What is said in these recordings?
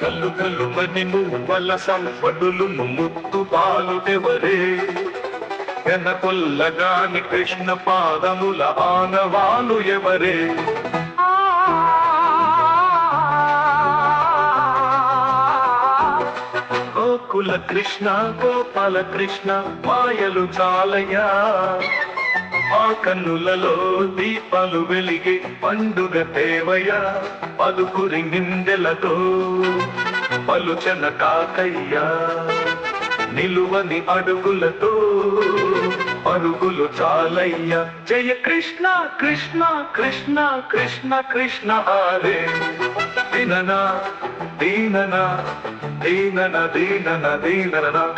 కల్లు కల్లు మని నువ్వల సంపడులు ముత్తు పాలుటెవరే? కొల్లగాని కృష్ణ పాదముల ఆనవాలు ఎవరే? గోకుల కృష్ణ గోపాల కృష్ణ మాయలు చాలయ్యా. మా కన్నులలో దీపాలు వెలిగే పండుగ దేవయ పలుకురి నిందెలతో పలుచన కాకయ్యా నిలువని అడుగులతో పరుగులు చాలయ్యా. జయ కృష్ణ కృష్ణ కృష్ణ కృష్ణ కృష్ణ హరే. దీననా దీననా దీనన దీనన దీనన.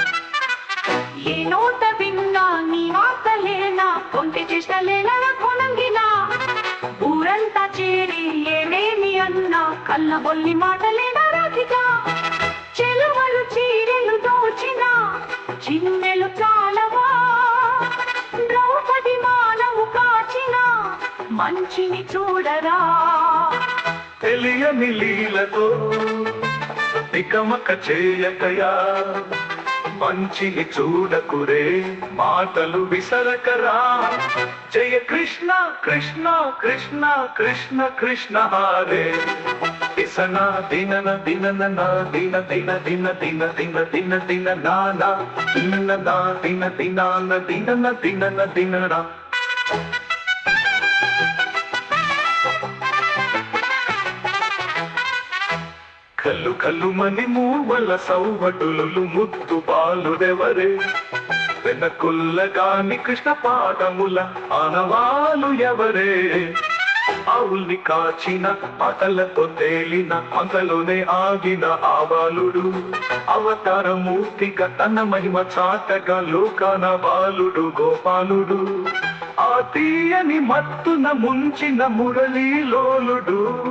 ఏ నోట విన్నా నీ మాటలే కొంటి చేష్టలేనా కొనంగినా ఊరంతా చేరి ఏమేమి అన్నా కళ్ళబొల్లి మాటలేనా రాధిక. చెలువలు చీరెలు దోచిన చిన్నెలు చాలవా ద్రౌపది మానవు కాచిన మంచిని చూడరా. తెలియని లీలతో తికమక చేయకయా. మంచిని చూడకురే మాటలు విసరకరా. జయ కృష్ణ కృష్ణ కృష్ణ కృష్ణ కృష్ణ హారే. ఇసన దినన దినన నా దిన దిన దిన దిన దిన దిన దిన నా నా. దిన నా దిన దినాన దినన దినన దినన కల్లు కల్లు మని మూవల సౌవటులు ముద్దు బాలుడెవరే వెనకుల్లగాని కృష్ణ పాదముల ఆనవాలు ఎవరే? ఆవుల్ని కాచిన అతలతో తేలిన అంతలోనే ఆగిన ఆవాలుడు. అవతార మూర్తిగా తన మహిమ చాటగా లోకాన బాలుడు గోపాలుడు. ఆ తీయని మత్తున ముంచిన మురళీలోలుడు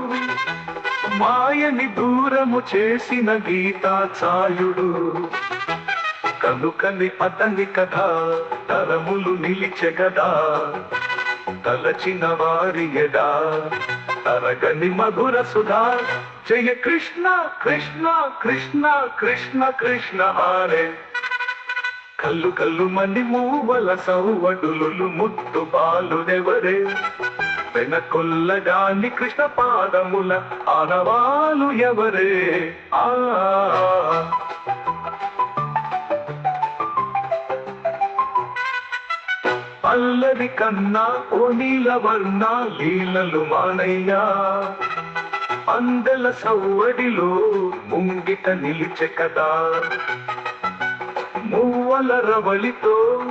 మాయని దూరము చేసిన గీతాచార్యుడు. కనుకని అతని కథ తరములు నిలిచెగదా తలచిన వారి ఎడా తరగని మధుర సుధా. జయ కృష్ణ కృష్ణ కృష్ణ కృష్ణ కృష్ణ హారే. కల్లు కల్లు మని మూవల సౌవడులు ముత్తు దెవరే వెనకొల్లగాని కృష్ణ పాదముల ఆడవాలు ఎవరే? ఆ. అల్లరి కన్నా ఓ నీల వర్ణ లీలలు మానయ్యా. అందల సవ్వడిలో ముంగిట నిలిచె కదా. మువ్వల రవళితో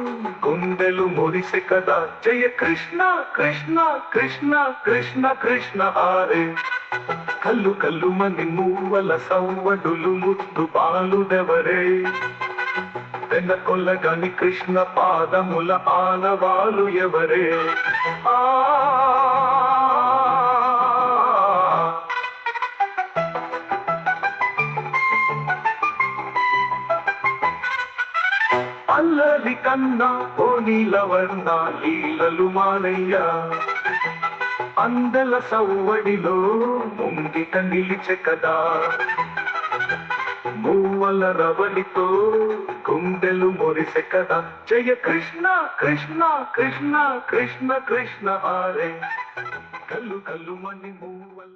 గుండెలు మురిసె కదా. జయ కృష్ణ కృష్ణ కృష్ణ కృష్ణ కృష్ణ ఆరే కల్లు కల్లు మని మూవల సౌవడులు ముద్దు పాలుదెవరే వెనకొల్లగాని కృష్ణ పాదముల ఆనవాలు ఎవరే? ఆ అల్లరి కన్నా ఓ నీలవర్ణ లీలలు మానయ్యా అందల సవ్వడిలో ముంగిట నిలిచె కదా మూవల రవలితో గుండెలు మొరిసె కదా జయ కృష్ణ కృష్ణ కృష్ణ కృష్ణ కృష్ణ హారే కల్లు కల్లు మని మూవల